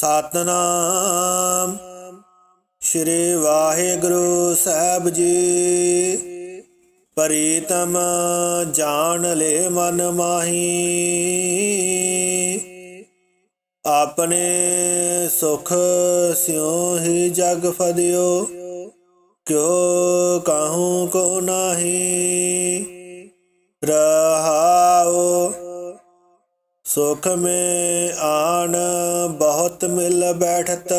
ਸਤਨਾਮ। ਸ਼੍ਰੀ ਵਾਹਿਗੁਰੂ ਸਾਹਿਬ ਜੀ, ਪ੍ਰੀਤਮ ਜਾਣ ਲੈ ਮਨ ਮਾਹੀ। ਆਪਣੇ ਸੁਖ ਸਿਉ ਹੀ ਜਗ ਫਦਿਓ, ਕਿਉ ਕਾਹੂ ਕੋ ਨਾਹੀ। ਰਹਾਉ ਸੁਖ ਮੇ ਆਣ ਬਹੁਤ ਮਿਲ ਬੈਠਤ,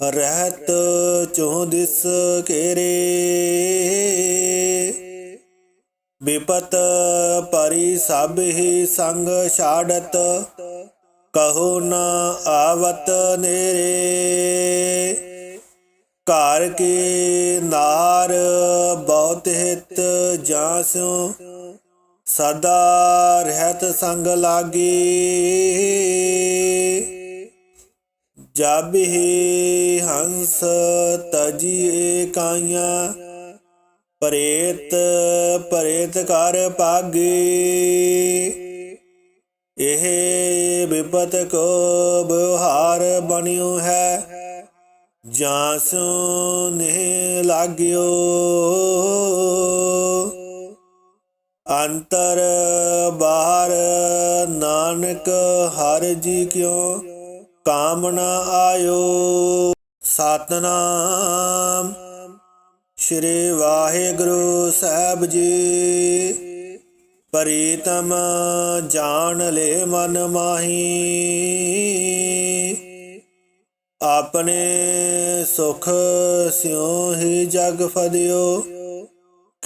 ਰਹਿਤ ਚੋਂ ਦਿਸ ਕੇਰੇ। ਵਿਪਤ ਪਰੀ ਸਭ ਹੀ ਸੰਗ ਛਾੜਤ, ਕਹੋ ਨਾ ਆਵਤ ਨੇਰੇ। ਘਰ ਕੀ ਨਾਰ ਬਹੁਤ ਹਿਤ ਜਾਸਿਓ ਸਦਾ ਰਹਿਤ ਸੰਗ ਲਾਗੇ। ਜਬ ਹੀ ਹੰਸ ਤਜੀਏ ਕਾਈਆਂ, ਪ੍ਰੇਤ ਪ੍ਰੇਤ ਕਰ ਪਾਗੇ ਇਹ ਵਿਪਤ ਕੋ ਬਿਵਹਾਰ ਬਣਿਓ ਹੈ ਜਾਸੂ ਨੇ ਲਾਗਿਓ। ਅੰਤਰ ਬਾਹਰ, ਨਾਨਕ ਹਰ ਜੀ ਕਿਉ ਕਾਮਨਾ ਆਇਓ। ਸਤਨਾਮ ਸ਼੍ਰੀ ਵਾਹਿਗੁਰੂ ਸਾਹਿਬ ਜੀ। ਪ੍ਰੀਤਮ ਜਾਣ ਲੈ ਮਨ ਮਾਹੀ। ਆਪਣੇ ਸੁਖ ਸਿਉ ਹੀ ਜਗ ਫਦਿਓ।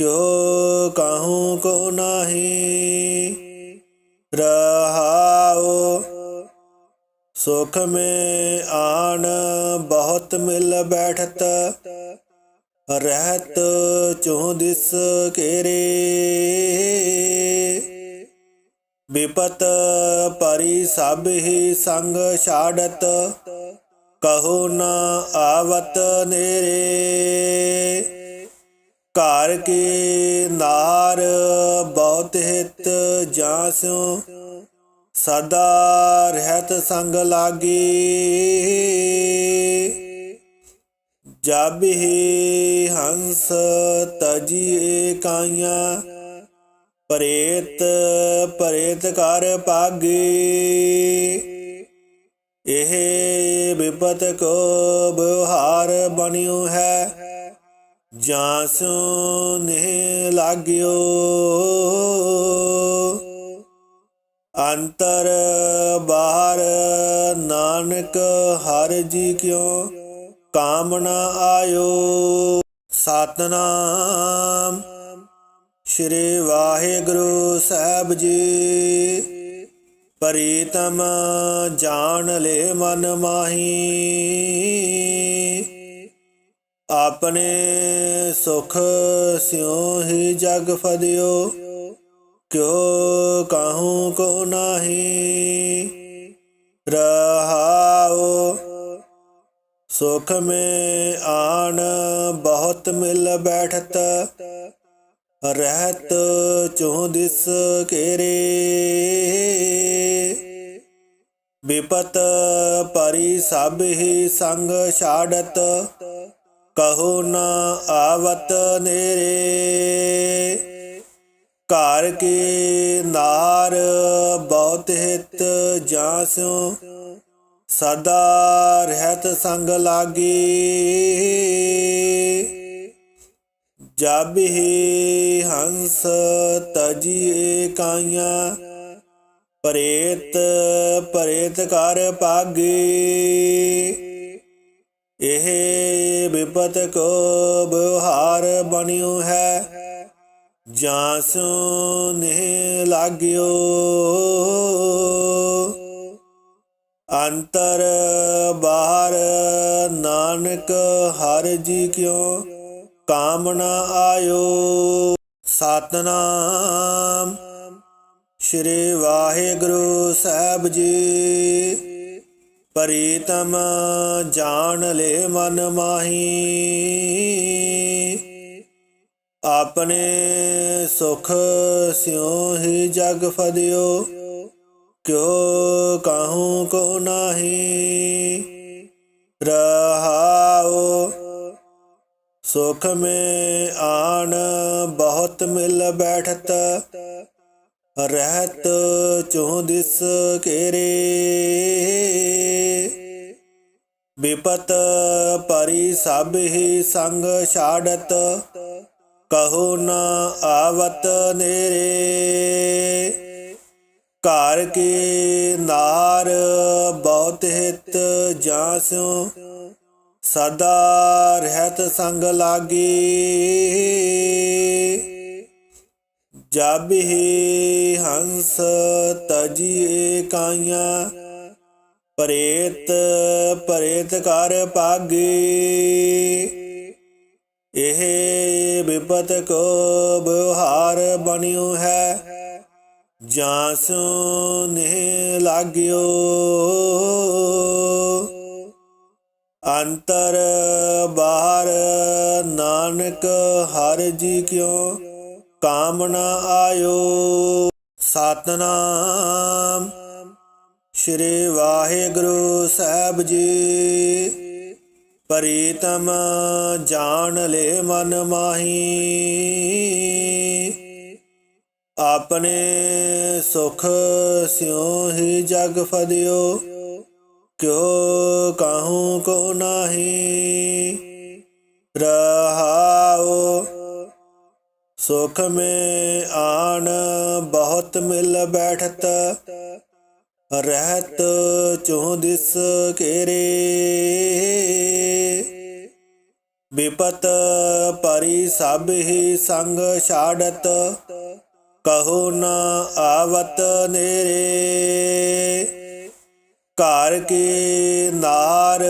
ਕਿਉ ਕਾਹੂ ਕੋ ਨਾਹੀ ਰਹਾਉ ਸੁਖ में ਆਣ ਬਹੁਤ ਮਿਲ ਬੈਠਤ ਰਹਿਤ ਚੋਂ ਦਿਸ ਕੇਰੇ ਵਿਪਤ ਪਰੀ ਸਭ ਹੀ ਸੰਗ ਛਾੜਤ ਕਹੋ ਨਾ ਆਵਤ ਨੇਰੇ ਘਰ ਕੇ ਨਾਰ ਬਹੁਤ ਹਿਤ ਜਾਸਿਓ ਸਦਾ ਰਹਿਤ ਸੰਗ ਲਾਗੀ। ਜਬ ਹੀ ਹੰਸ ਤਜੀ ਕਾਈਆਂ, ਪ੍ਰੇਤ ਪ੍ਰੇਤ ਕਰ ਪਾਗੇ ਇਹ ਵਿਪਤ ਕੋ ਬਿਵਹਾਰ ਬਣਿਓ ਹੈ ਜਾਸੂ ਨੇ ਲਾਗਿਓ। ਅੰਤਰ ਬਾਹਰ ਨਾਨਕ ਹਰ ਜੀ ਕਿਉ ਕਾਮਨਾ ਆਇਓ। ਸਤਨਾਮ ਸ਼੍ਰੀ ਵਾਹਿਗੁਰੂ ਸਾਹਿਬ ਜੀ। ਪ੍ਰੀਤਮ ਜਾਣ ਲੈ ਮਨ ਮਾਹੀ। ਆਪਣੇ ਸੁਖ ਸਿਉ ਹੀ ਜਗ ਫਦਿਓ, ਕਿਉ ਕਾਹੂ ਕੋ ਨਾਹੀ? ਰਹਾਉ, ਸੁਖ ਮੇ ਆਣ ਬਹੁਤ ਮਿਲ ਬੈਠਤ, ਰਹਿਤ ਚੋਂ ਦਿਸ ਕੇਰੇ। ਵਿਪਤ ਪਰੀ ਸਭ ਹੀ ਸੰਗ ਛਾੜਤ ਕਹੋ ਨਾ ਆਵਤ ਨੇਰੇ, ਘਰ ਕੇ ਨਾਰ ਬਹੁਤ ਹਿਤ ਜਾਸਿਓ ਸਦਾ ਰਹਿਤ ਸੰਗ ਲਾਗੀ। ਜਬ ਹੀ ਹੰਸ ਤਜੀ ਕਾਇਆ ਪ੍ਰੇਤ ਪ੍ਰੇਤ ਕਰ ਪਾਗੇ ਇਹ ਬਿਪਤ ਕੋ ਬਿਵਹਾਰ ਬਣਿਓ ਹੈ। ਜਾਸੂ ਨੇ ਲਾਗਿਓ। ਅੰਤਰ ਬਾਹਰ ਨਾਨਕ ਹਰ ਜੀ ਕਿਉ ਕਾਮਨਾ ਆਇਓ। ਸਤਨਾਮ ਸ਼੍ਰੀ ਵਾਹਿਗੁਰੂ ਸਾਹਿਬ ਜੀ। ਪ੍ਰੀਤਮ ਜਾਣ ਲੈ ਮਨ ਮਾਹੀ। ਆਪਣੇ ਸੁਖ ਸਿਉ ਹੀ ਜਗ ਫਦਿਓ, ਕਿਉ ਕਾਹੂ ਕੋ ਨਾਹੀ। ਰਹਾਉ, ਸੁਖ ਮੇ ਆਣ ਬਹੁਤ ਮਿਲ ਬੈਠਤ ਰਹਿਤ ਚੋਂ ਦਿਸ ਕੇਰੇ ਵਿਪਤ ਪਰੀ ਸਭ ਹੀ ਸੰਗ ਛਾੜਤ, ਕਹੋ ਨ ਆਵਤ ਨੇਰੇ। ਘਰ ਕੀ ਨਾਰ ਬਹੁਤ ਹਿਤ ਜਾਸਿਓ ਸਦਾ ਰਹਿਤ ਸੰਗ ਲਾਗੀ। ਜਬ ਹੀ ਹੰਸ ਤਜੀਏ ਕਾਈਆਂ, ਪ੍ਰੇਤ ਪ੍ਰੇਤ ਕਰ ਪਾਗੇ ਇਹ ਵਿਪਤ ਕੋ ਬਿਵਹਾਰ ਬਣਿਓ ਹੈ ਜਾਂ ਸੋ ਨੇ ਲਾਗਿਓ। ਅੰਤਰ ਬਾਹਰ ਨਾਨਕ ਹਰ ਜੀ ਕਿਉ ਕਾਮਨਾ ਆਇਓ। ਸਤਨਾਮ। ਸ਼੍ਰੀ ਵਾਹਿਗੁਰੂ ਸਾਹਿਬ ਜੀ। ਪ੍ਰੀਤਮ ਜਾਣ ਲੈ ਮਨ ਮਾਹੀ। ਆਪਣੇ ਸੁਖ ਸਿਉ ਹੀ ਜਗ ਫਦਿਓ। ਕਿਉ ਕਾਹੂ ਕੋ ਨਾਹੀ। ਰਹਾ ਸੁਖ ਮੇ ਆਣ, ਬਹੁਤ ਮਿਲ ਬੈਠਤ। ਰਹਿਤ ਚੋਂ ਦਿਸ ਕੇਰੇ। ਵਿਪਤ ਪਰੀ ਸਭ ਹੀ ਸੰਗ ਛਾੜਤ। ਕਹੋ ਨਾ ਆਵਤ ਨੇਰੇ। ਘਰ ਕੀ ਨਾਰ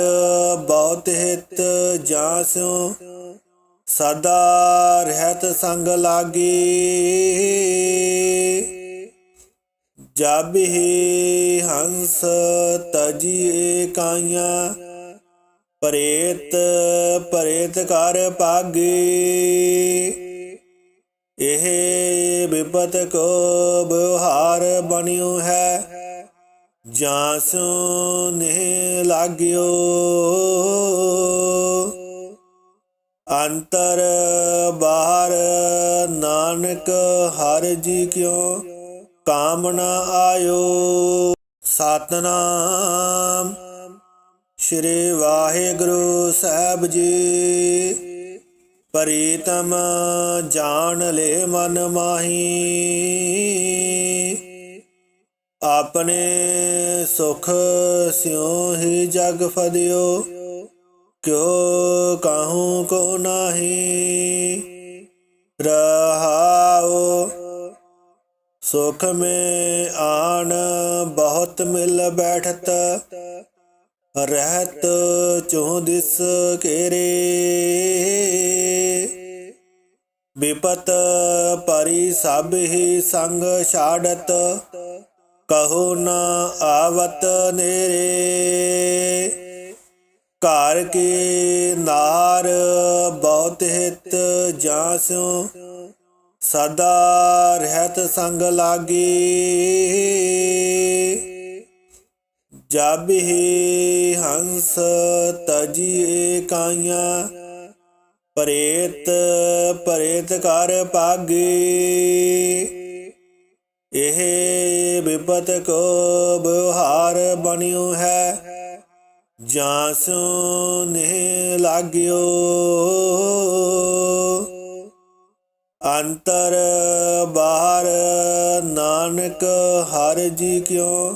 ਬਹੁਤ ਹਿਤ ਜਾਸਿਓ ਸਦਾ ਰਹਿਤ ਸੰਗ ਲਾਗੇ। ਜਬ ਹੀ ਹੰਸ ਤਜੀਏ ਕਾਇਆ ਪ੍ਰੇਤ ਪ੍ਰੇਤ ਕਰ ਪਾਗੇ ਇਹ ਬਿਪਤ ਕੋ ਬਿਵਹਾਰ ਬਣਿਓ ਹੈ, ਜਾਂ ਸੋ ਨੇ ਲਾਗਿਓ। ਅੰਤਰ ਬਾਹਰ, ਨਾਨਕ ਹਰ ਜੀ ਕਿਉ ਕਾਮਨਾ ਆਇਓ। ਸਤਨਾਮ ਸ਼੍ਰੀ ਵਾਹਿਗੁਰੂ ਸਾਹਿਬ ਜੀ। ਪ੍ਰੀਤਮ ਜਾਣ ਲੈ ਮਨ ਮਾਹੀ। ਆਪਣੇ ਸੁਖ ਸਿਉ ਹੀ ਜਗ ਫਦਿਓ। ਕਿਉ ਕਾਹੂ ਕੋ ਨਾਹੀ ਰਹਾਉ ਸੁਖ ਮੈਂ ਆਣ ਬਹੁਤ ਮਿਲ ਬੈਠਤ ਰਹਿਤ ਚੋਂ ਦਿਸ ਕੇਰੇ ਵਿਪਤ ਪਰੀ ਸਭ ਹੀ ਸੰਗ ਛਾੜਤ ਕਹੋ ਨ ਆਵਤ ਨੇਰੇ ਘਰ ਕੇ ਨਾਰ ਬਹੁਤ ਹਿਤ ਜਾਸਿਓ ਸਦਾ ਰਹਿਤ ਸੰਗ ਲਾਗੀ। ਜਬ ਹੀ ਹੰਸ ਤਜੀ ਕਾਈਆਂ, ਪ੍ਰੇਤ ਪ੍ਰੇਤ ਕਰ ਪਾਗੇ ਇਹ ਬਿਪਤ ਕੋ ਬਿਵਹਾਰ ਬਣਿਓ ਹੈ ਜਾਂ ਸੋ ਲਾਗਿਓ। ਅੰਤਰ ਬਾਹਰ ਨਾਨਕ ਹਰ ਜੀ ਕਿਉ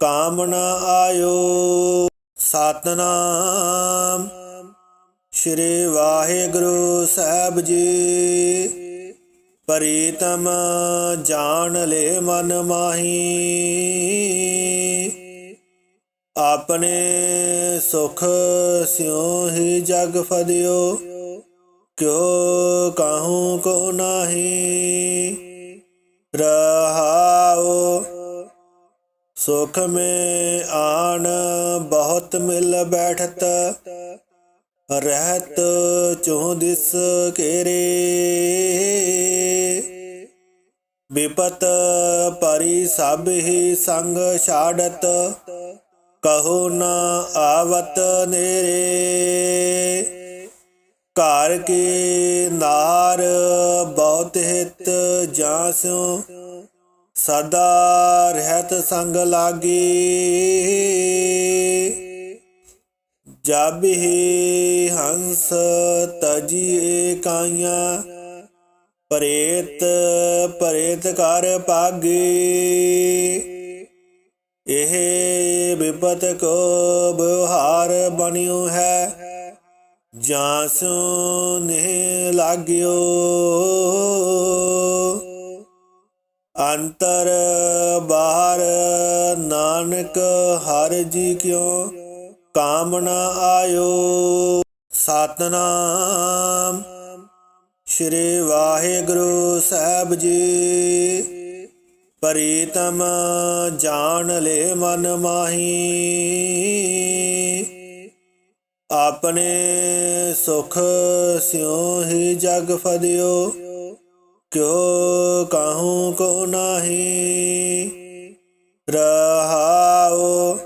ਕਾਮਨਾ ਆਇਓ। ਸਤਨਾਮ ਸ਼੍ਰੀ ਵਾਹਿਗੁਰੂ ਸਾਹਿਬ ਜੀ। ਪ੍ਰੀਤਮ ਜਾਣ ਲੈ ਮਨ ਮਾਹੀ। ਆਪਣੇ ਸੁਖ ਸਿਉ ਹੀ ਜਗ ਫਦਿਓ, ਕਿਉ ਕਾਹੂ ਕੋ ਨਾਹੀ? ਰਹਾਉ, ਸੁਖ ਮੈਂ ਆਣ ਬਹੁਤ ਮਿਲ ਬੈਠਤ, ਰਹਿਤ ਚੋਂ ਦਿਸ ਕੇਰੇ। ਵਿਪਤ ਪਰੀ ਸਭ ਹੀ ਸੰਗ ਛਾੜਤ ਕਹੋ ਨਾ ਆਵਤ ਨੇਰੇ, ਘਰ ਕੀ ਨਾਰ ਬਹੁਤ ਹਿਤ ਜਾਸਿਓ ਸਦਾ ਰਹਿਤ ਸੰਗ ਲਾਗੀ। ਜਬ ਹੀ ਹੰਸ ਤਜੀ ਕਾਈਆਂ, ਪ੍ਰੇਤ ਪ੍ਰੇਤ ਕਰ ਪਾਗੇ ਇਹ ਬਿਪਤ ਕੋ ਬਿਵਹਾਰ ਬਣਿਓ ਹੈ। ਜਾਂ ਨੇ ਲਾਗਿਓ। ਅੰਤਰ ਬਾਹਰ ਨਾਨਕ ਹਰ ਜੀ ਕਿਉ ਕਾਮਨਾ ਆਇਓ। ਸਤਨਾਮ। ਸ਼੍ਰੀ ਵਾਹਿਗੁਰੂ ਸਾਹਿਬ ਜੀ। ਪ੍ਰੀਤਮ ਜਾਣ ਲੈ ਮਨ ਮਾਹੀ। ਆਪਣੇ ਸੁਖ ਸਿਉ ਹੀ ਜਗ ਫਦਿਓ, ਕਿਉ ਕਾਹੂ ਕੋ ਨਾਹੀ। ਰਹਾਉ,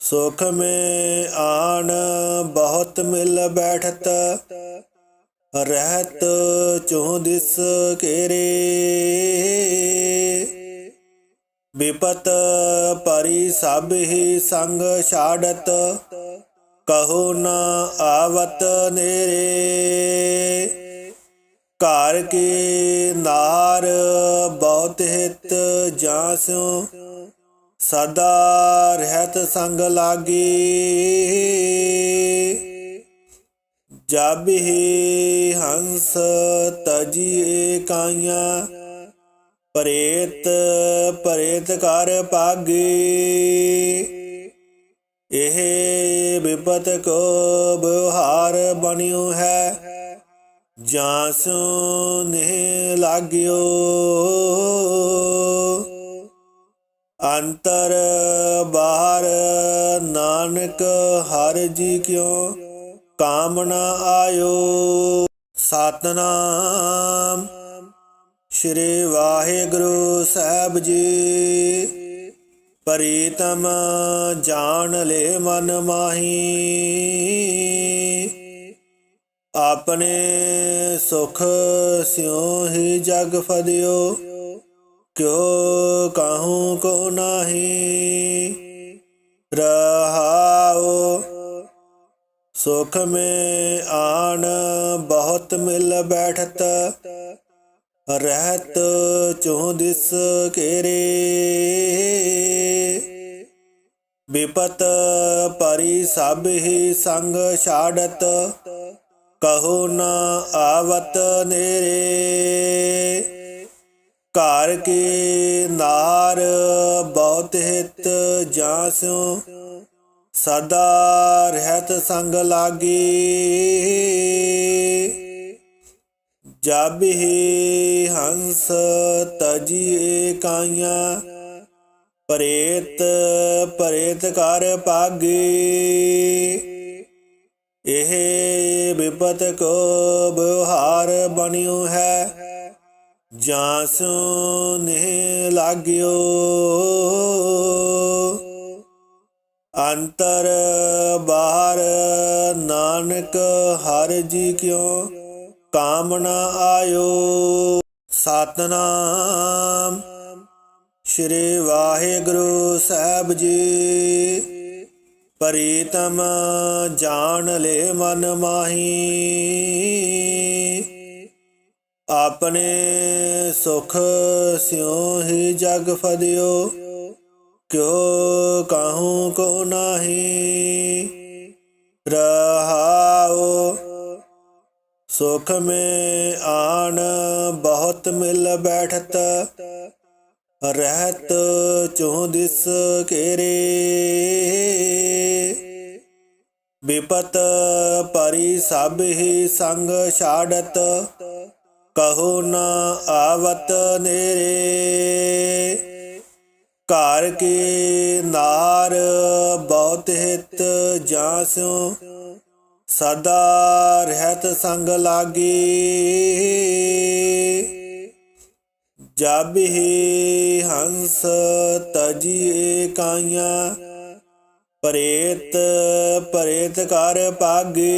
ਸੁਖ ਮੇ ਆਣ ਬਹੁਤ ਮਿਲ ਬੈਠਤ ਰਹਿਤ ਚੋਂ ਦਿਸ ਕੇਰੇ ਵਿਪਤ ਪਰੀ ਸਭ ਹੀ ਸੰਗ ਛਾੜਤ, ਕਹੋ ਨਾ ਆਵਤ ਨੇਰੇ। ਘਰ ਕੀ ਨਾਰ ਬਹੁਤ ਹਿਤ ਜਾਸਿਓ ਸਦਾ ਰਹਿਤ ਸੰਗ ਲਾਗੀ। ਜਬ ਹੀ ਹੰਸ ਤਜੀ ਕਾਈਆਂ, ਪ੍ਰੇਤ ਪ੍ਰੇਤ ਕਰ ਪਾਗੇ ਇਹ ਵਿਪਤ ਕੋ ਬਿਵਹਾਰ ਬਣਿਓ ਹੈ, ਜਾਂ ਸੋ ਨੇ ਲਾਗਿਓ। ਅੰਤਰ ਬਾਹਰ ਨਾਨਕ ਹਰ ਜੀ ਕਿਉ ਕਾਮਨਾ ਆਇਓ। ਸਤਨਾਮ ਸ਼੍ਰੀ ਵਾਹਿਗੁਰੂ ਸਾਹਿਬ ਜੀ। ਪ੍ਰੀਤਮ ਜਾਣ ਲੈ ਮਨ ਮਾਹੀ। ਆਪਣੇ ਸੁਖ ਸਿਉ ਹੀ ਜਗ ਫਦਿਓ। ਕਿਉ ਕਾਹੂ ਕੋ ਨਾਹੀ। ਰਹਾਉ ਸੁਖ ਮੇ ਆਣ ਬਹੁਤ ਮਿਲ ਬੈਠਤ, ਰਹਿਤ ਚੋਂ ਦਿਸ ਕੇਰੇ। ਵਿਪਤ ਪਰੀ ਸਭ ਹੀ ਸੰਗ ਛਾੜਤ, ਕਹੋ ਨਾ ਆਵਤ ਨੇਰੇ। ਘਰ ਕੀ ਨਾਰ ਬਹੁਤ ਹਿਤ ਜਾਸਿਓ ਸਦਾ ਰਹਿਤ ਸੰਗ ਲਾਗੇ। ਜਬ ਹੀ ਹੰਸ ਤਜੀ ਕਾਇਆ ਪ੍ਰੇਤ ਪ੍ਰੇਤ ਕਰ ਪਾਗੇ ਇਹ ਵਿਪਤ ਕੋ ਬਿਵਹਾਰ ਬਣਿਓ ਹੈ, ਜਾਂ ਸੋ ਨੇ ਲਾਗਿਓ। ਅੰਤਰ ਬਾਹਰ, ਨਾਨਕ ਹਰ ਜੀ ਕਿਉ ਕਾਮਨਾ ਆਇਓ? ਸਤਨਾਮ ਸ਼੍ਰੀ ਵਾਹਿਗੁਰੂ ਸਾਹਿਬ ਜੀ। ਪ੍ਰੀਤਮ ਜਾਣ ਲੈ ਮਨ ਮਾਹੀ। ਆਪਣੇ ਸੁਖ ਸਿਉ ਹੀ ਜਗ ਫਦਿਓ। ਕਿਉ ਕਾਹੂ ਕੋ ਨਾਹੀ ਰਹਾਉ ਸੁਖ ਮੈਂ ਆਣ ਬਹੁਤ ਮਿਲ ਬੈਠਤ ਰਹਿਤ ਚੋਂ ਦਿਸ ਕੇਰੇ ਵਿਪਤ ਪਰੀ ਸਭ ਹੀ ਸੰਗ ਛਾੜਤ ਕਹੋ ਨਾ ਆਵਤ ਨੇਰੇ ਘਰ ਕੇ ਨਾਰ ਬਹੁਤ ਹਿਤ ਜਾਸਿਓ ਸਦਾ ਰਹਿਤ ਸੰਗ ਲਾਗੇ। ਜਬ ਹੀ ਹੰਸ ਤਜੀ ਕਾਈਆਂ, ਪ੍ਰੇਤ ਪ੍ਰੇਤ ਕਰ ਪਾਗੇ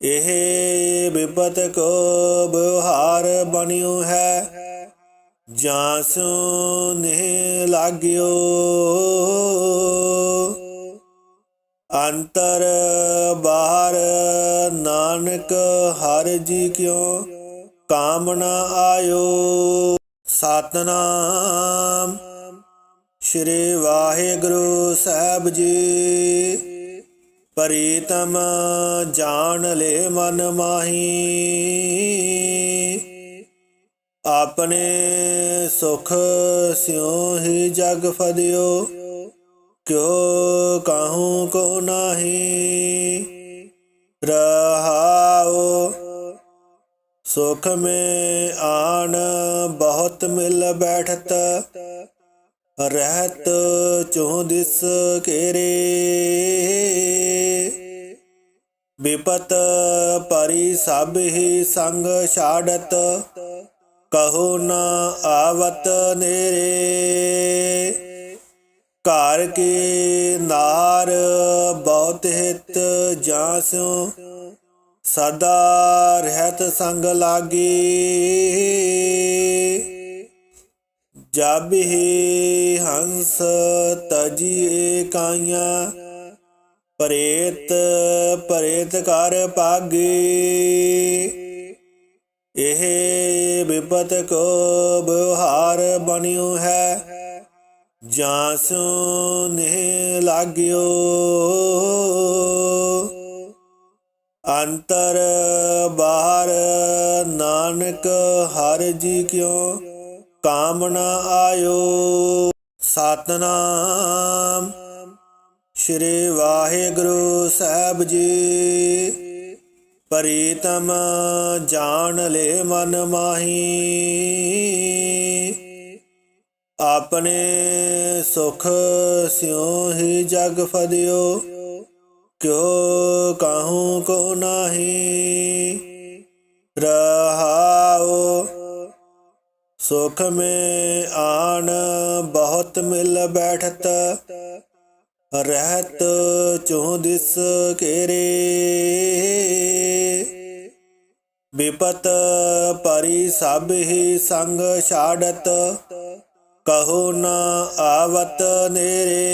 ਇਹ ਵਿਪਤ ਕੋ ਬਿਵਹਾਰ ਬਣਿਓ ਹੈ ਜਾਂ ਸੋ ਲਾਗਿਓ। ਅੰਤਰ ਬਾਹਰ ਨਾਨਕ ਹਰ ਜੀ ਕਿਉ ਕਾਮਨਾ ਆਇਓ? ਸਤਨਾਮ ਸ਼੍ਰੀ ਵਾਹਿਗੁਰੂ ਸਾਹਿਬ ਜੀ। ਪ੍ਰੀਤਮ ਜਾਣ ਲੈ ਮਨ ਮਾਹੀ। ਆਪਣੇ ਸੁਖ ਸਿਉ ਹੀ ਜਗ ਫਦਿਓ, ਕਿਉ ਕਾਹੂ ਕੋ ਨਾਹੀ? ਰਹਾਉ, ਸੁਖ ਮੇ ਆਣ ਬਹੁਤ ਮਿਲ ਬੈਠਤ, ਰਹਿਤ ਚੋਹ ਦਿਸ ਕੇਰੇ। ਵਿਪਤ ਪਰੀ ਸਭ ਹੀ ਸੰਗ ਛਾੜਤ ਕਹੋ ਨਾ ਆਵਤ ਨੇਰੇ, ਘਰ ਕੇ ਨਾਰ ਬਹੁਤ ਹਿਤ ਜਾਸਿਓ ਸਦਾ ਰਹਿਤ ਸੰਗ ਲਾਗੀ। ਜਬ ਹੀ ਹੰਸ ਤਜੀ ਕਾਇਆ ਪ੍ਰੇਤ ਪ੍ਰੇਤ ਕਰ ਪਾਗੇ ਇਹ ਵਿਪਤ ਕੋ ਬਿਵਹਾਰ ਬਣਿਓ ਹੈ। ਜਾਂ ਸੋ ਨੇ ਲਾਗਿਓ। ਅੰਤਰ ਬਾਹਰ ਨਾਨਕ ਹਰ ਜੀ ਕਿਉ ਕਾਮਨਾ ਆਇਓ। ਸਤਨਾਮ। ਸ਼੍ਰੀ ਵਾਹਿਗੁਰੂ ਸਾਹਿਬ ਜੀ। ਪ੍ਰੀਤਮ ਜਾਣ ਲੈ ਮਨ ਮਾਹੀ। ਆਪਣੇ ਸੁਖ ਸਿਉ ਹੀ ਜਗ ਫਦਿਓ, ਕਿਉ ਕਾਹੂ ਕੋ ਨਾਹੀ। ਰਹਾਉ, ਸੁਖ ਮੇ ਆਣ ਬਹੁਤ ਮਿਲ ਬੈਠਤ ਰਹਿਤ ਚੋਹ ਦਿਸ ਕੇਰੇ ਵਿਪਤ ਪਰੀ ਸਭ ਹੀ ਸੰਗ ਛਾੜਤ, ਕਹੋ ਨਾ ਆਵਤ ਨੇਰੇ।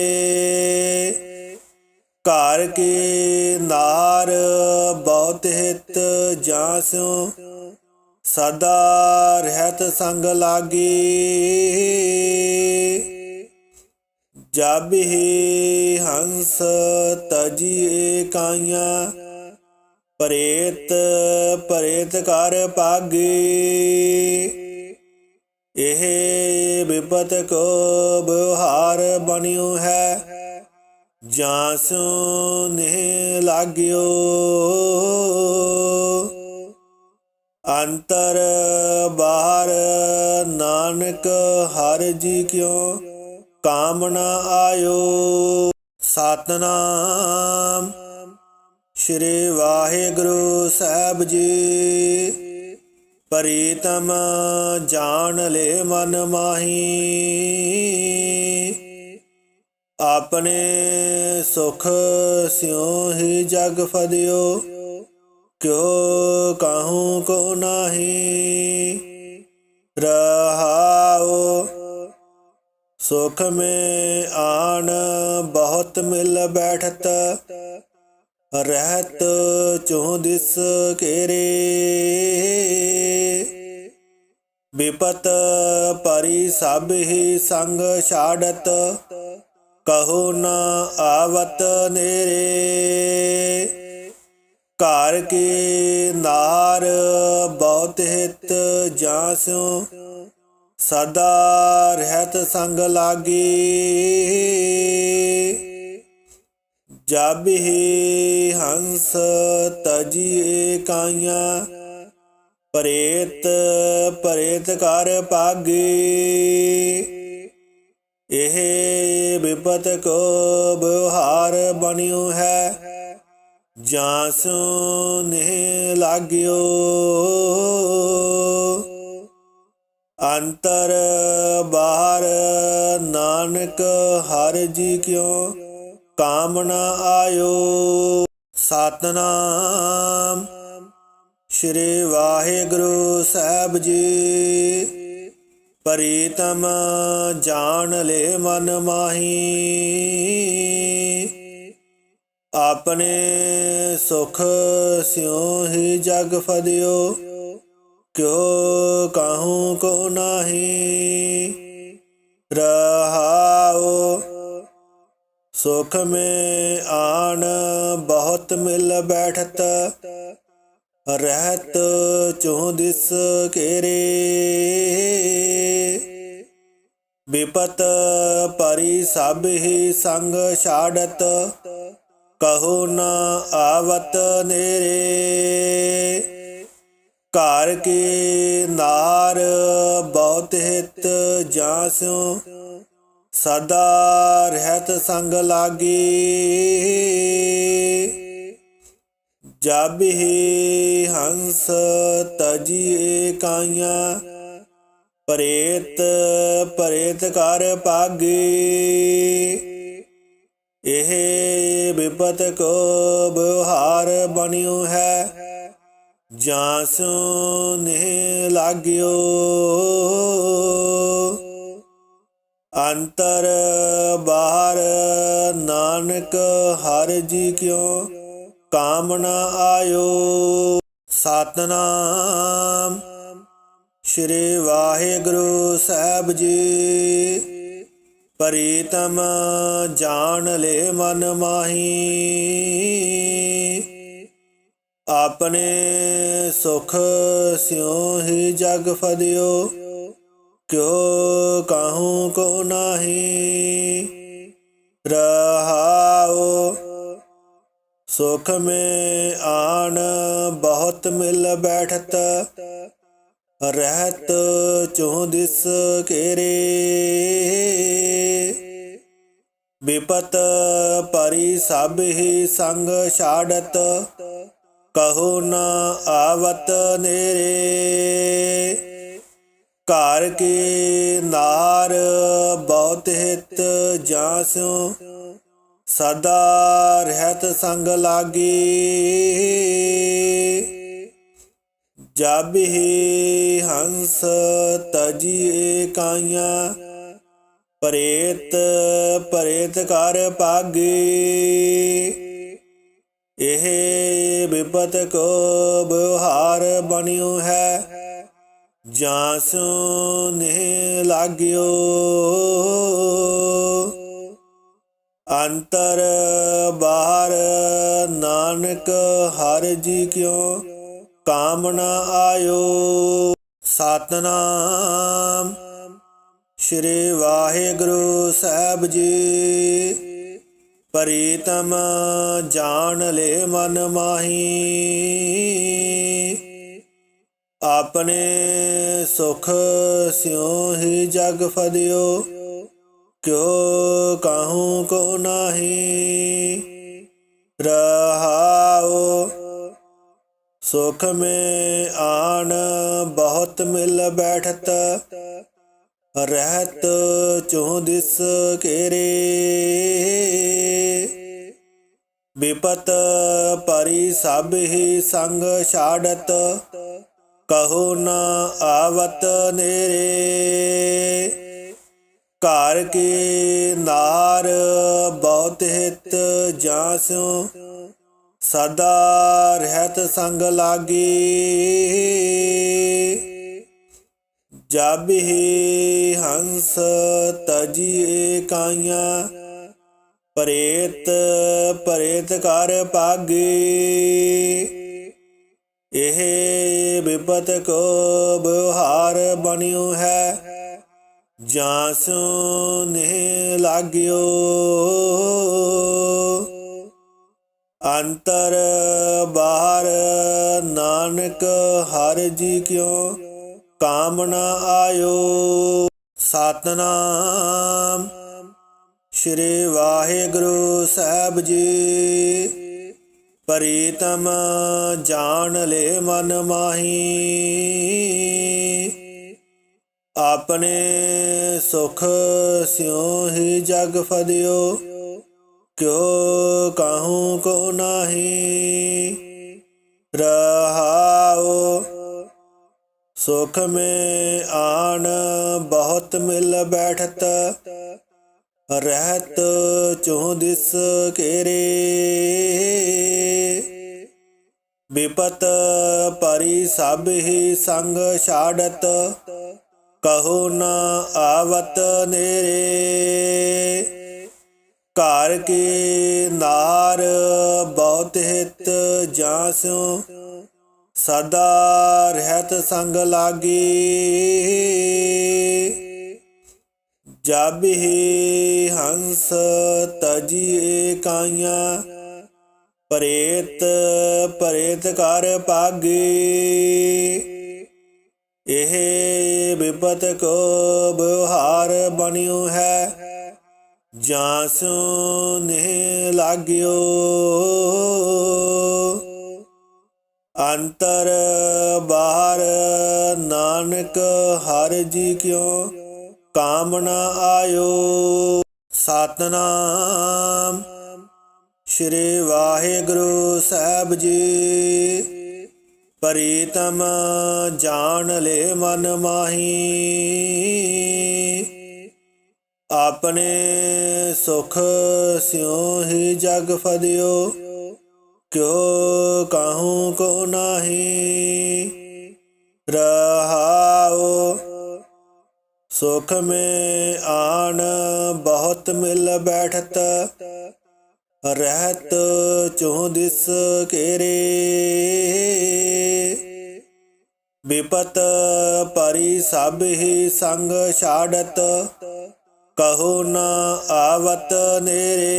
ਘਰ ਕੀ ਨਾਰ ਬਹੁਤ ਹਿਤ ਜਾਸਿਓ ਸਦਾ ਰਹਿਤ ਸੰਗ ਲਾਗੀ। ਜਬ ਹੀ ਹੰਸ ਤਜੀ ਕਾਈਆਂ, ਪ੍ਰੇਤ ਪ੍ਰੇਤ ਕਰ ਪਾਗੇ। ਇਹ ਵਿਪਤ ਕੋ ਬਿਵਹਾਰ ਬਣਿਓ ਹੈ, ਜਾਂ ਸੋ ਨੇ ਲਾਗਿਓ। ਅੰਤਰ ਬਾਹਰ ਨਾਨਕ ਹਰ ਜੀ ਕਿਉ ਕਾਮਨਾ ਆਇਓ। ਸਤਨਾਮ। ਸ਼੍ਰੀ ਵਾਹਿਗੁਰੂ ਸਾਹਿਬ ਜੀ। ਪ੍ਰੀਤਮ ਜਾਣ ਲੈ ਮਨ ਮਾਹੀ। ਆਪਣੇ ਸੁਖ ਸਿਉ ਹੀ ਜਗ ਫਦਿਓ। ਕਿਉ ਕਾਹੂ ਕੋ ਨਾਹੀ। ਰਹਾਉ ਸੁਖ ਮੇ ਆਣ ਬਹੁਤ ਮਿਲ ਬੈਠਤ, ਰਹਿਤ ਚੋਹ ਦਿਸ ਕੇਰੇ। ਵਿਪਤ ਪਰੀ ਸਭ ਹੀ ਸੰਗ ਛਾੜਤ, ਕਹੋ ਨਾ ਆਵਤ ਨੇਰੇ। ਘਰ ਕੀ ਨਾਰ ਬਹੁਤ ਹਿਤ ਜਾਸਿਓ ਸਦਾ ਰਹਿਤ ਸੰਗ ਲਾਗੇ। ਜਬ ਹੀ ਹੰਸ ਤਜੀਏ ਕਾਇਆ ਪ੍ਰੇਤ ਪ੍ਰੇਤ ਕਰ ਪਾਗੇ ਇਹ ਵਿਪਤ ਕੋ ਬਿਵਹਾਰ ਬਣਿਓ ਹੈ, ਜਾਂ ਸੋ ਨੇ ਲਾਗਿਓ। ਅੰਤਰ ਬਾਹਰ, ਨਾਨਕ ਹਰ ਜੀ ਕਿਉ ਕਾਮਨਾ ਆਇਓ। ਸਤਨਾਮ ਸ਼੍ਰੀ ਵਾਹਿਗੁਰੂ ਸਾਹਿਬ ਜੀ। ਪ੍ਰੀਤਮ ਜਾਣ ਲੈ ਮਨ ਮਾਹੀ। ਆਪਣੇ ਸੁਖ ਸਿਉ ਹੀ ਜਗ ਫਦਿਓ। ਕਿਉ ਕਾਹੂ ਕੋ ਨਾਹੀ ਰਹਾਉ ਸੁਖ में ਆਣ ਬਹੁਤ ਮਿਲ ਬੈਠਤ ਰਹਿਤ ਚੋਂ ਦਿਸ ਕੇਰੇ ਵਿਪਤ ਪਰੀ ਸਭ ਹੀ ਸੰਗ ਛਾੜਤ ਕਹੋ ਨਾ ਆਵਤ ਨੇਰੇ ਘਰ ਕੇ ਨਾਰ ਬਹੁਤ ਹਿਤ ਜਾਸਿਓ ਸਦਾ ਰਹਿਤ ਸੰਗ ਲਾਗੇ। ਜਬ ਹੀ ਹੰਸ ਤਜੀ ਕਾਈਆਂ, ਪ੍ਰੇਤ ਪ੍ਰੇਤ ਕਰ ਪਾਗੇ ਇਹ ਵਿਪਤ ਕੋ ਬਹਾਰ ਬਣਿਓ ਹੈ ਜਾਸੂ ਨੇ ਲਾਗਿਓ। ਅੰਤਰ ਬਾਹਰ ਨਾਨਕ ਹਰ ਜੀ ਕਿਉ ਕਾਮਨਾ ਆਇਓ। ਸਤਨਾਮ ਸ਼੍ਰੀ ਵਾਹਿਗੁਰੂ ਸਾਹਿਬ ਜੀ। ਪ੍ਰੀਤਮ ਜਾਣ ਲੈ ਮਨ ਮਾਹੀ। ਆਪਣੇ ਸੁਖ ਸਿਉ ਹੀ ਜਗ ਫਦਿਓ, ਕਿਉ ਕਾਹੂ ਕੋ ਨਾਹੀ ਰਹਾਉ। ਸੁਖ ਮੇ ਆਣ ਬਹੁਤ ਮਿਲ ਬੈਠਤ, ਰਹਿਤ ਚੋਂ ਦਿਸ ਕੇਰੇ। ਵਿਪਤ ਪਰੀ ਸਭ ਹੀ ਸੰਗ ਛਾੜਤ ਕਹੋ ਨਾ ਆਵਤ ਨੇਰੇ, ਘਰ ਕੇ ਨਾਰ ਬਹੁਤ ਹਿਤ ਜਾਸਿਓ ਸਦਾ ਰਹਿਤ ਸੰਗ ਲਾਗੇ। ਜਬ ਹੀ ਹੰਸ ਤਜੀ ਕਾਇਆ ਪ੍ਰੇਤ ਪ੍ਰੇਤ ਕਰ ਪਾਗੇ ਇਹ ਬਿਪਤ ਕੋ ਬਹਾਰ ਬਣਿਓ ਹੈ। ਜਾਸੂ ਨੇ ਲਾਗਿਓ। ਅੰਤਰ ਬਾਹਰ ਨਾਨਕ ਹਰ ਜੀ ਕਿਉ ਕਾਮਨਾ ਆਇਓ। ਸਤਨਾਮ। ਸ਼੍ਰੀ ਵਾਹਿਗੁਰੂ ਸਾਹਿਬ ਜੀ। ਪ੍ਰੀਤਮ ਜਾਣ ਲੈ ਮਨ ਮਾਹੀ। ਆਪਣੇ ਸੁਖ ਸਿਉ ਹੀ ਜਗ ਫਦਿਓ, ਕਿਉ ਕਾਹੂ ਕੋ ਨਾਹੀ। ਰਹਾਉ, ਸੁਖ ਮੇ ਆਣ ਬਹੁਤ ਮਿਲ ਬੈਠਤ ਰਹਿਤ ਚੋਂ ਦਿਸ ਕੇਰੇ ਵਿਪਤ ਪਰੀ ਸਭ ਹੀ ਸੰਗ ਛਾੜਤ, ਕਹੋ ਨਾ ਆਵਤ ਨੇਰੇ। ਘਰ ਕੀ ਨਾਰ ਬਹੁਤ ਹਿਤ ਜਾਸਿਓ ਸਦਾ ਰਹਿਤ ਸੰਗ ਲਾਗੀ। ਜਬ ਹੀ ਹੰਸ ਤਜੀ ਕਾਈਆਂ, ਪ੍ਰੇਤ ਪ੍ਰੇਤ ਕਰ ਪਾਗੇ। ਇਹ ਵਿਪਤ ਕੋ ਬਹਾਰ ਬਣਿਓ ਹੈ ਜਾਸੂ ਨੇ ਲਾਗਿਓ। ਅੰਤਰ ਬਾਹਰ ਨਾਨਕ ਹਰ ਜੀ ਕਿਉ ਕਾਮਨਾ ਆਇਓ। ਸਤਨਾਮ। ਸ਼੍ਰੀ ਵਾਹਿਗੁਰੂ ਸਾਹਿਬ ਜੀ। ਪ੍ਰੀਤਮ ਜਾਣ ਲੈ ਮਨ ਮਾਹੀ। ਆਪਣੇ ਸੁਖ ਸਿਉ ਹੀ ਜਗ ਫਦਿਓ। ਕਿਉ ਕਾਹੂ ਕੋ ਨਾਹੀ। ਰਹਾਉ ਸੁਖ ਮੇ ਆਣ, ਬਹੁਤ ਮਿਲ ਬੈਠਤ, ਰਹਿਤ ਚੋਂ ਦਿਸ ਕੇਰੇ। ਵਿਪਤ ਪਰੀ ਸਭ ਹੀ ਸੰਗ ਛਾੜਤ, ਕਹੋ ਨਾ ਆਵਤ ਨੇਰੇ। ਘਰ ਕੀ ਨਾਰ, ਬਹੁਤ ਹਿਤ ਜਾਸਿਓ ਸਦਾ ਰਹਿਤ ਸੰਗ ਲਾਗੇ। ਜਬ ਹੀ ਹੰਸ ਤਜੀ ਕਾਈਆਂ, ਪ੍ਰੇਤ ਪ੍ਰੇਤ ਕਰ ਪਾਗੇ ਇਹ ਵਿਪਤ ਕੋ ਬਿਵਹਾਰ ਬਣਿਓ ਹੈ, ਜਾਂ ਸੋ ਨੇ ਲਾਗਿਓ। ਅੰਤਰ ਬਾਹਰ, ਨਾਨਕ ਹਰ ਜੀ ਕਿਉ ਕਾਮਨਾ ਆਇਓ। ਸਤਨਾਮ ਸ਼੍ਰੀ ਵਾਹਿਗੁਰੂ ਸਾਹਿਬ ਜੀ। ਪ੍ਰੀਤਮ ਜਾਣ ਲੈ ਮਨ ਮਾਹੀ। ਆਪਣੇ ਸੁਖ ਸਿਉ ਹੀ ਜਗ ਫਦਿਓ। ਕਿਉ ਕਾਹੂ ਕੋ ਨਾਹੀ ਰਹਾਉ ਸੁਖ में ਆਣ ਬਹੁਤ ਮਿਲ ਬੈਠਤ ਰਹਿਤ ਚੋਂ ਦਿਸ ਕੇਰੇ ਵਿਪਤ ਪਰੀ ਸਭ ਹੀ ਸੰਗ ਛਾੜਤ ਕਹੋ ਨਾ ਆਵਤ ਨੇਰੇ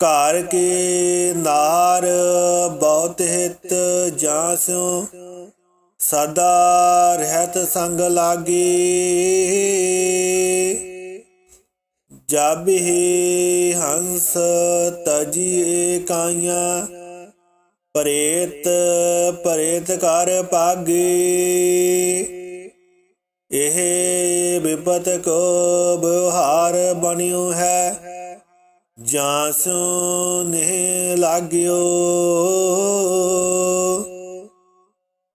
ਘਰ ਕੇ ਨਾਰ ਬਹੁਤ ਹਿਤ ਜਾਸਿਓ ਸਦਾ ਰਹਿਤ ਸੰਗ ਲਾਗੀ। ਜਬ ਹੀ ਹੰਸ ਤਜੀ ਕਾਈਆਂ, ਪ੍ਰੇਤ ਪ੍ਰੇਤ ਕਰ ਪਾਗੀ ਇਹ ਵਿਪਤ ਕੋ ਬਿਵਹਾਰ ਬਣਿਓ ਹੈ ਜਾਂ ਨੇ ਲਾਗਿਓ।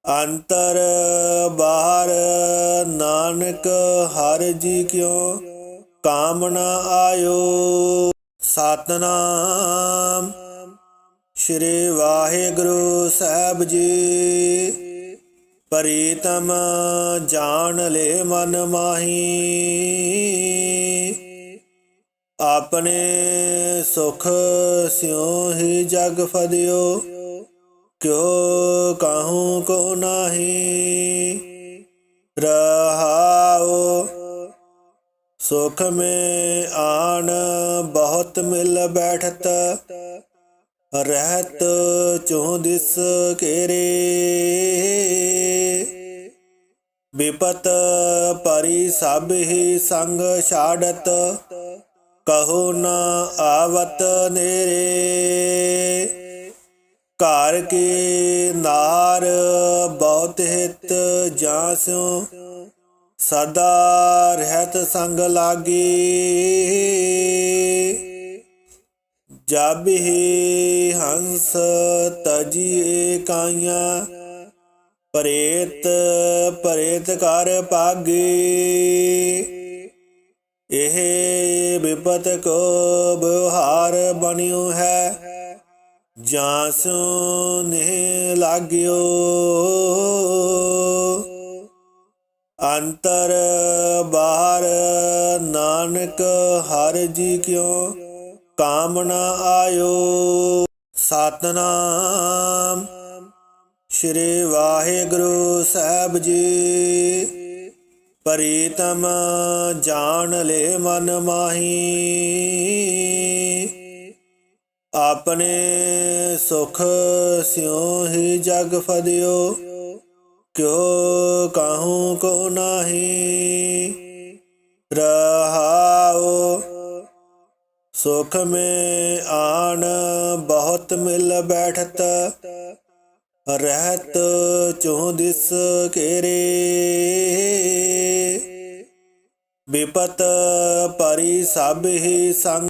ਅੰਤਰ ਬਾਹਰ ਨਾਨਕ ਹਰ ਜੀ ਕਿਉ ਕਾਮਨਾ ਆਇਓ? ਸਤਨਾਮ। ਸ਼੍ਰੀ ਵਾਹਿਗੁਰੂ ਸਾਹਿਬ ਜੀ, ਪ੍ਰੀਤਮ ਜਾਣ ਲੈ ਮਨ ਮਾਹੀ। ਆਪਣੇ ਸੁਖ ਸਿਉ ਹੀ ਜਗ ਫਦਿਓ, ਕਿਉ ਕਾਹੂ ਕੋ ਨਾਹੀ? ਰਹਾਉ, ਸੁਖ में ਆਣ ਬਹੁਤ ਮਿਲ ਬੈਠਤ, ਰਹਿਤ ਚੋਂ ਦਿਸ ਕੇਰੇ। ਵਿਪਤ ਪਰੀ ਸਭ ਹੀ ਸੰਗ ਛਾੜਤ ਕਹੋ ਨਾ ਆਵਤ ਨੇਰੇ, ਘਰ ਕੀ ਨਾਰ ਬਹੁਤ ਹਿਤ ਜਾਸਿਓ ਸਦਾ ਰਹਿਤ ਸੰਗ ਲਾਗੀ। ਜਬ ਹੀ ਹੰਸ ਤਜੀ ਕਾਈਆਂ, ਪ੍ਰੇਤ ਪ੍ਰੇਤ ਕਰ ਪਾਗੀ ਇਹ ਬਿਪਤ ਕੋ ਬਿਵਹਾਰ ਬਣਿਓ ਹੈ। ਜਾਂ ਨੇ ਲਾਗਿਓ। ਅੰਤਰ ਬਾਹਰ ਨਾਨਕ ਹਰ ਜੀ ਕਿਉ ਕਾਮਨਾ ਆਇਓ। ਸਤਨਾਮ। ਸ਼੍ਰੀ ਵਾਹਿਗੁਰੂ ਸਾਹਿਬ ਜੀ। ਪ੍ਰੀਤਮ ਜਾਣ ਲੈ ਮਨ ਮਾਹੀ। ਆਪਣੇ ਸੁਖ ਸਿਉ ਹੀ ਜਗ ਫਦਿਓ, ਕਿਉ ਕਾਹੂ ਕੋ ਨਾਹੀ। ਰਹਾਉ, ਸੁਖ ਮੇ ਆਣ ਬਹੁਤ ਮਿਲ ਬੈਠਤ ਰਹਿਤ ਚੋਂ ਦਿਸ ਕੇਰੇ ਵਿਪਤ ਪਰੀ ਸਭ ਹੀ ਸੰਗ